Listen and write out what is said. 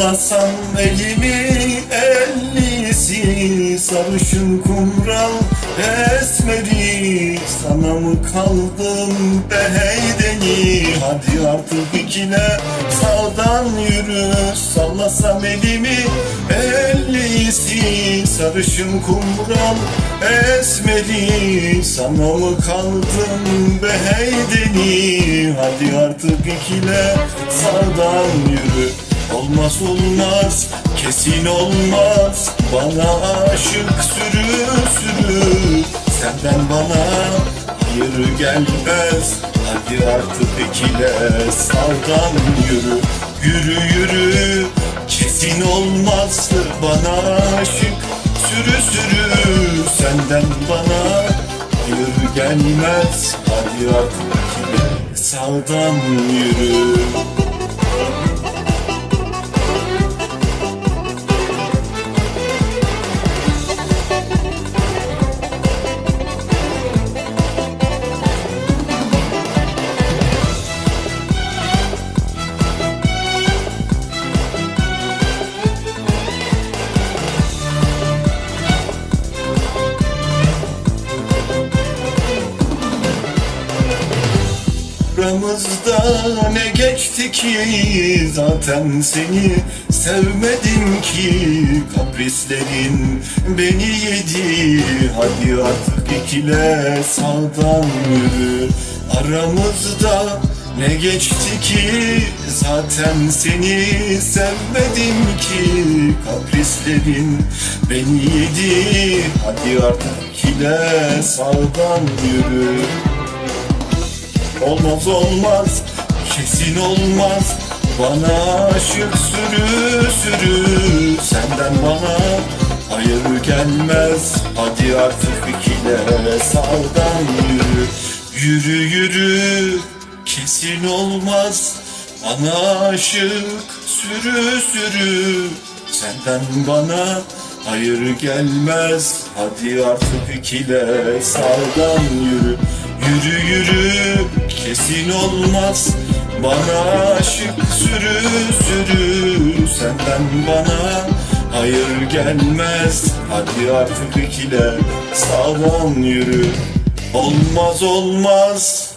Sallasan elimi ellisi. Sarışın kumral esmeri Sana mı kaldım be heydeni Hadi artık ikile sağdan yürü. Sallasan elimi ellisi. Sarışın kumral esmeri Sana mı kaldım be heydeni Hadi artık ikile sağdan yürü Olmaz olmaz kesin olmaz. Bana aşık sürü sürü. Senden bana hayır gelmez. Hadi artık ikile sağdan yürü. Yürü yürü kesin olmaz. Bana aşık sürü sürü. Senden bana hayır gelmez. Hadi artık ikile sağdan yürü Aramızda ne geçti ki? Zaten seni sevmedim ki. Kaprislerin beni yedi. Hadi artık ikile sağdan yürü Aramızda ne geçti ki? Zaten seni sevmedim ki. Kaprislerin beni yedi. Hadi artık ikile sağdan yürü Olmaz olmaz kesin olmaz. Bana aşık sürü sürü. Senden bana hayır gelmez. Hadi artık ikile sağdan yürü. Yürü yürü kesin olmaz. Bana aşık sürü sürü. Senden bana hayır gelmez. Hadi artık ikile sağdan yürü. Yürü yürü kesin olmaz. Bana aşık sürü sürü Senden bana hayır gelmez. Hadi artık ikile sağdan yürü. Olmaz olmaz